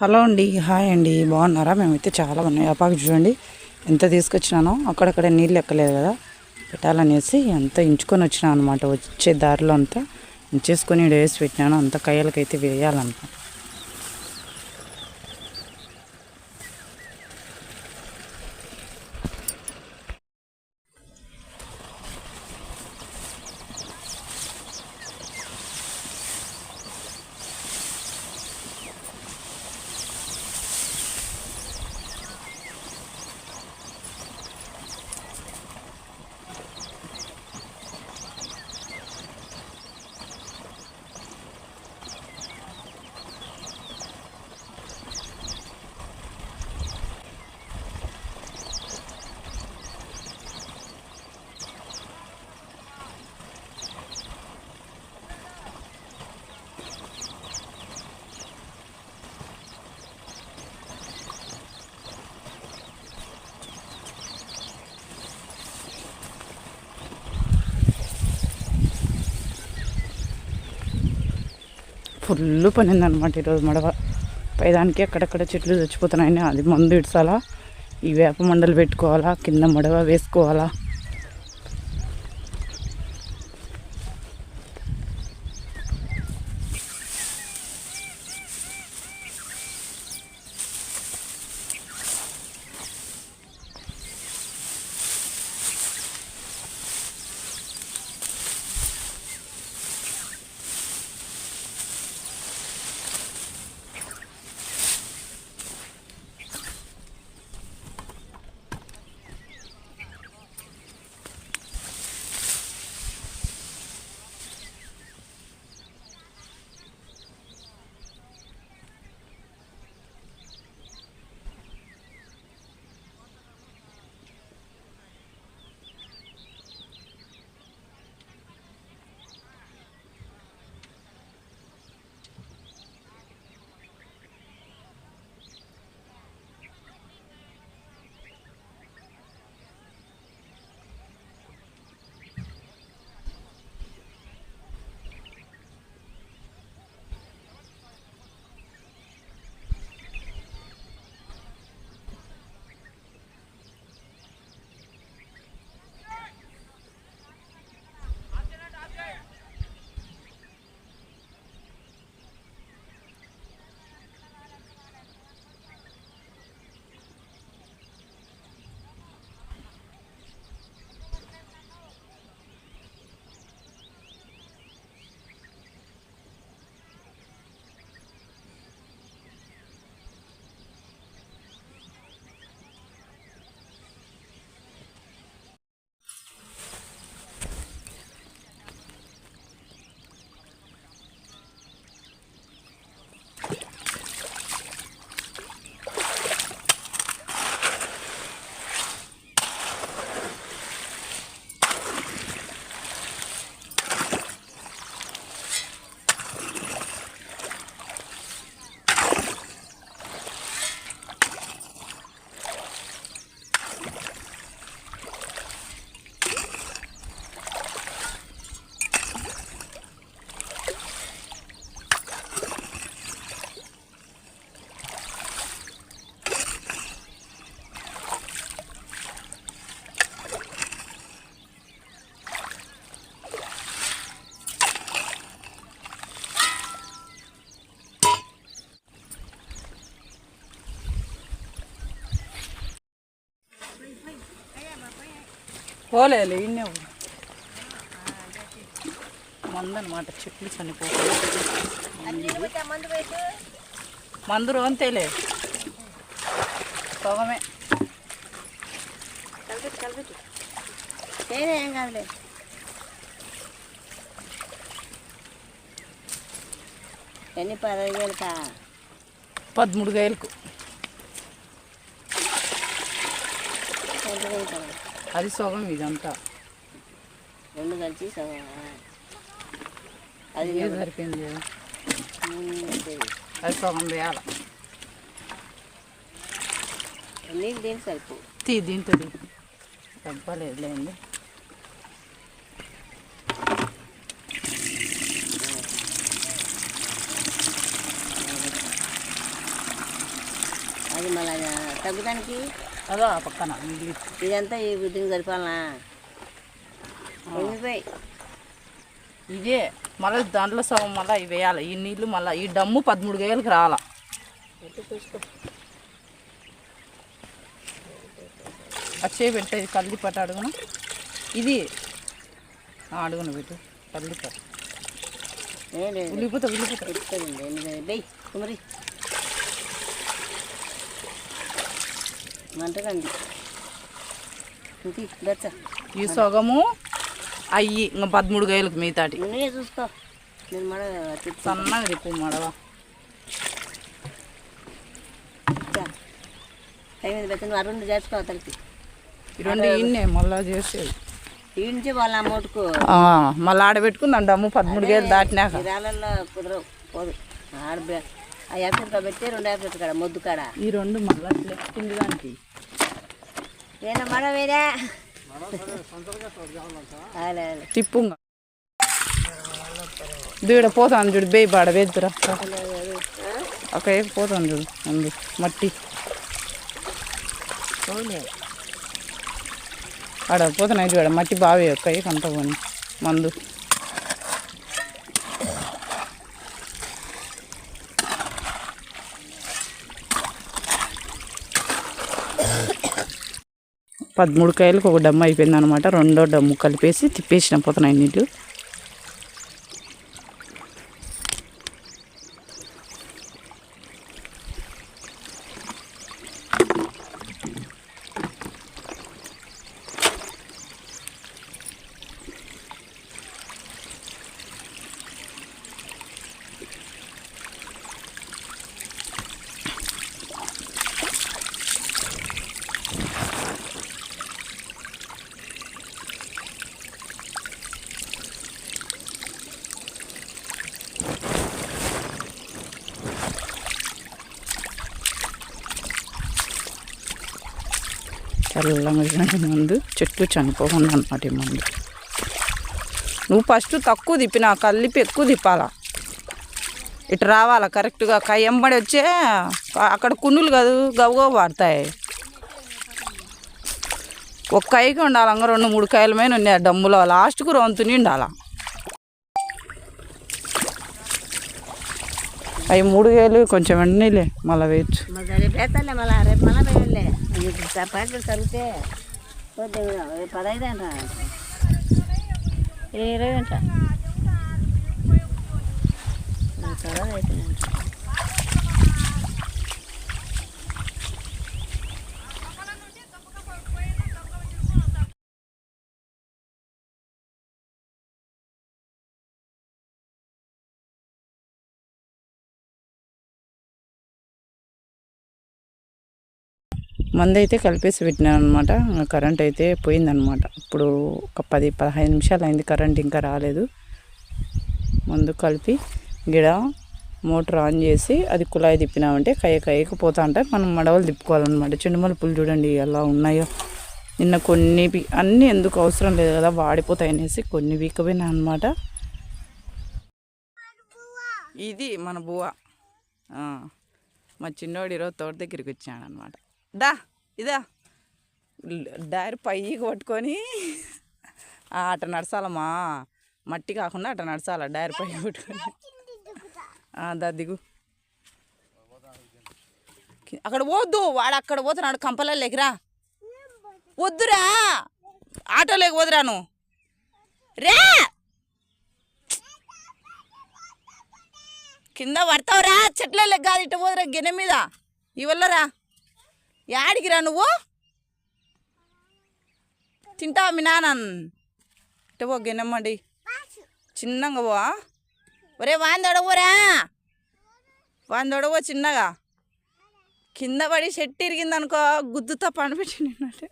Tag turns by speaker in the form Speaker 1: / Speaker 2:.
Speaker 1: Hello అండి hi అండి బాగున్నారా? మేమైతే చాలా ఉన్నాయి అపాకు చూడండి ఎంత తీసుకొచ్చినానో అక్కడక్కడ నీళ్ళు ఎక్కలేదు కదా పెట్టాలనేసి అంత ఇంచుకొని వచ్చినా అనమాట వచ్చే దారిలో అంతా ఇంచేసుకొని వేసి పెట్టినాను అంత కయ్యలకైతే వేయాలన్నమాట ఫుల్ పనిందనమాట ఉందన్నమాట ఈరోజు మడవ. పైదానికి అక్కడక్కడ చెట్లు చచ్చిపోతున్నాయని అది మందు ఇడ్చాలా? ఈ వేప మండలు పెట్టుకోవాలా? కింద మడవ వేసుకోవాలా? పోలేదు ఇన్నే మందనమాట చెట్లు చనిపోతాయి. మందు రోంతేలే. కలిపి
Speaker 2: ఏం కాదులే. ఎన్ని పదహైదు వేలుకా?
Speaker 1: పదమూడు వేలకు? అది సగం ఇదంతా
Speaker 2: రెండు కలిసి సగం అది
Speaker 1: ఏ సరిపోయింది
Speaker 2: ముందు
Speaker 1: అది సగం వేయాల
Speaker 2: నీకు దేని సరిపో
Speaker 1: తీ దీంతో తీ. తగ్గలేదులేండి
Speaker 2: అది మళ్ళీ తగ్గుదానికి
Speaker 1: అదో ఆ పక్కన
Speaker 2: ఇదంతా ఈ దీనికి సరిపాలనా? ఎండిపోయి
Speaker 1: ఇదే మళ్ళీ దాంట్లో సగం మళ్ళీ ఇవి వేయాలి. ఈ నీళ్ళు మళ్ళీ ఈ డమ్ము పదమూడు గేలకు రావాలా వచ్చే పెట్టేది కల్లిపట్టు అడుగున. ఇది అడుగున పెట్టు కల్లిపట్టు ఉల్లిపోతా ఉల్లిపోతా.
Speaker 2: పెట్టుకోండి మంటకండి
Speaker 1: ఈ సగము అయ్యి ఇంకా పదమూడు గేలకు మిగతాటి.
Speaker 2: చూసుకో.
Speaker 1: సన్నగా తిప్పు మడవ.
Speaker 2: అరుణ్ చేర్చుకో అతనికి.
Speaker 1: ఈ రెండు మళ్ళా చేసేది.
Speaker 2: ఈ నుంచి వాళ్ళ
Speaker 1: మళ్ళీ పదమూడు గేలు దాటినాక.
Speaker 2: రాళ్ళల్లో కుదరవు పోదు. ఆడ ఆ యాపిల్ పెట్టి రెండు యాపిల్ కాడ మొద్దు కాడ.
Speaker 1: ఈ రెండు మళ్ళా కింది దానికి.
Speaker 2: ఏనా మడ వేరే
Speaker 1: తిప్పు దూడ పోతాను చూడు బేయి బాడ వేద్దురా అక్క పోతాను చూడు ముందు మట్టి ఆడ పోతున్నాయి చూడ మట్టి బావి ఒక్క అంత పోనీ మందు పదమూడు కాయలకు ఒక డమ్ము అయిపోయింది అనమాట రెండో డమ్ము కలిపేసి తిప్పేసిన పోతున్నాయి నీళ్ళు చల్లగా ముందు చెట్టు చనిపోకుండా అనమాట ఈ ముందు. నువ్వు ఫస్ట్ తక్కువ తిప్పినా కలిపి ఎక్కువ తిప్పాలా? ఇటు రావాలా? కరెక్ట్గా కై ఎంబడి వచ్చే అక్కడ కున్నులు కాదు గవగవ పడతాయి ఒక కాయకి ఉండాలి అంగ రెండు మూడు కాయల మీద ఉన్నాయి ఆ డమ్ములో. లాస్ట్కు రొంతుని ఉండాల అవి మూడు వేలు కొంచెం ఎండలే మళ్ళీ వేయచ్చు.
Speaker 2: మీకు రేపు వేస్తాలే పోతే పదహైదు అంట ఇరవై అంట తర్వాత అయిపోయిందంట
Speaker 1: మందైతే అయితే కలిపేసి పెట్టినాను అనమాట కరెంట్ అయితే పోయిందనమాట ఇప్పుడు ఒక పది పదహైదు నిమిషాలు అయింది కరెంట్ ఇంకా రాలేదు. ముందు కలిపి గిడ మోటార్ ఆన్ చేసి అది కుళాయి తిప్పినామంటే కయ్య కయ్యకు పోతా అంటే మనం మడవలు తిప్పుకోవాలన్నమాట. చెండుమల పులు చూడండి ఎలా ఉన్నాయో. నిన్న కొన్ని పీ- అన్నీ ఎందుకు అవసరం లేదు కదా వాడిపోతాయి అనేసి కొన్ని వీకపోయినా అనమాట ఇది మన బువ్వ. మా చిన్నోడు ఈరోజు తోట దగ్గరికి వచ్చాడు అనమాట దా ఇదా. డైర్ పైకి పట్టుకొని అట నడచాలమ్మా. మట్టి కాకుండా అట నడచాల డైర్ పై పట్టుకొని. దా దిగు. అక్కడ పోద్దు వాడు అక్కడ పోతున్నాడు కంపల లేకిరా వద్దురా. ఆటో లేక నువ్వు. రే! కింద పడతావురా. చెట్ల లెక్క కాదు ఇట్ట పోదురా గిన్నె మీద. ఇవల్లరా యాడికిరా నువ్వు? తింటావా మీ నాన్న ఇట్ట పో గిన్నెమ్మండి. చిన్నగా పో ఒరే వాందొడవరా వాందొడవో చిన్నగా. కింద పడి చెట్టు ఇరిగిందనుకో గుద్దుతో పనిపెట్టి నిన్నట్టు.